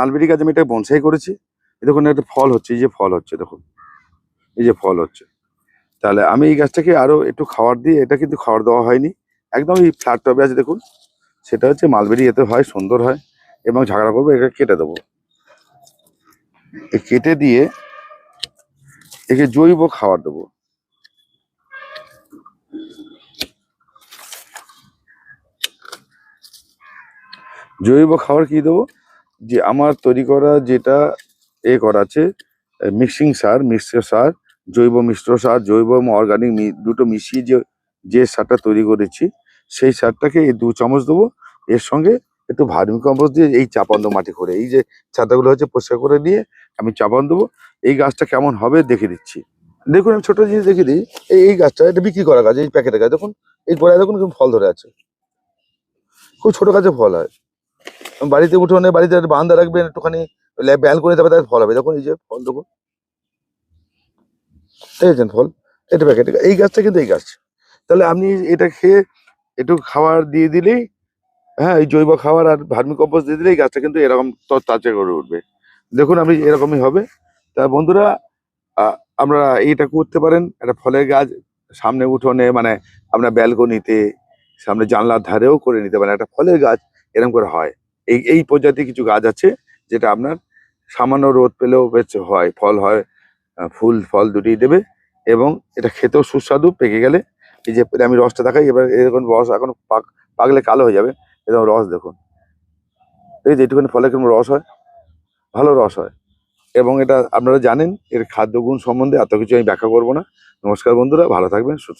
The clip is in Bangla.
মালবেরি গাছ আমি এটা বনসাই করেছি। দেখুন একটা ফল হচ্ছে, এই যে ফল হচ্ছে, দেখুন। এই যে ফল হচ্ছে। তাহলে আমি এই গাছটাকে আরও একটু খাবার দিয়ে, এটা কিন্তু খাবার দেওয়া হয়নি। একদম এই ফ্ল্যাট টবে আছে, দেখুন। সেটা হচ্ছে মালবেরি, এতে হয়, সুন্দর হয়। এবং ঝাগড়া করব এটা কেটে দেবো। কেটে দিয়ে একে জৈব খাবার দেবো। জৈব খাবার কি দেবো? যে আমার তৈরি করা যেটা এ করা আছে মিক্সিং সার মিশ্র সার, জৈব মিশ্র সার, জৈব এবং অর্গানিক দুটো মিশিয়ে যে যে সারটা তৈরি করেছি, সেই সারটাকে এই দু চামচ দেবো। এর সঙ্গে একটু ভার্মি কম্পোস্ট দিয়ে এই চাপান মাটি করে, এই যে ছাতাগুলো হচ্ছে পরিষ্কার করে দিয়ে আমি চাপান দেবো। এই গাছটা কেমন হবে দেখে দিচ্ছি। দেখুন, আমি ছোট জিনিস দেখে দিই। এই এই গাছটা এটা বিক্রি করা গাছ, এই প্যাকেটের গাছ। দেখুন এই গোড়ায় দেখুন ফল ধরে আছে। খুব ছোট গাছে ফল হয়। বাড়িতে উঠোনে বাড়িতে একটা বারান্দা রাখবেন, একটুখানি ব্যাল করে তারপরে তার ফল হবে। দেখুন এই যে ফল, দেখুন। দেখেছেন ফল? এটা প্যাকেট এই গাছটা কিন্তু এই গাছ। তাহলে আপনি এটা খেয়ে একটু খাবার দিয়ে দিলেই হ্যাঁ এই জৈব খাবার আর ভার্মি কম্পোস্ট দিয়ে দিলেই গাছটা কিন্তু এরকম তাজা করে উঠবে। দেখুন আপনি এরকমই হবে। তা বন্ধুরা আমরা এইটা করতে পারেন। একটা ফলের গাছ সামনে উঠোনে মানে আপনার ব্যালকনিতে, সামনে জানলার ধারেও করে নিতে পারেন। একটা ফলের গাছ এরকম করে হয়। এই এই প্রজাতির কিছু গাছ আছে যেটা আপনার সামান্য রোদ পেলেও বেশ হয়, ফল হয় ফুল, ফল দুটি দেবে এবং এটা খেতেও সুস্বাদু, পেকে গেলে এই যে আমি রসটা দেখাই, এবার এরকম রস এখন পাক, পাকলে কালো হয়ে যাবে, এরকম রস দেখুন। এই যে এইটুখানি ফলে কেমন রস হয়, ভালো রস হয়। এবং এটা আপনারা জানেন, এর খাদ্যগুণ সম্বন্ধে এত কিছু আমি ব্যাখ্যা করব না। নমস্কার বন্ধুরা, ভালো থাকবেন, সুস্থ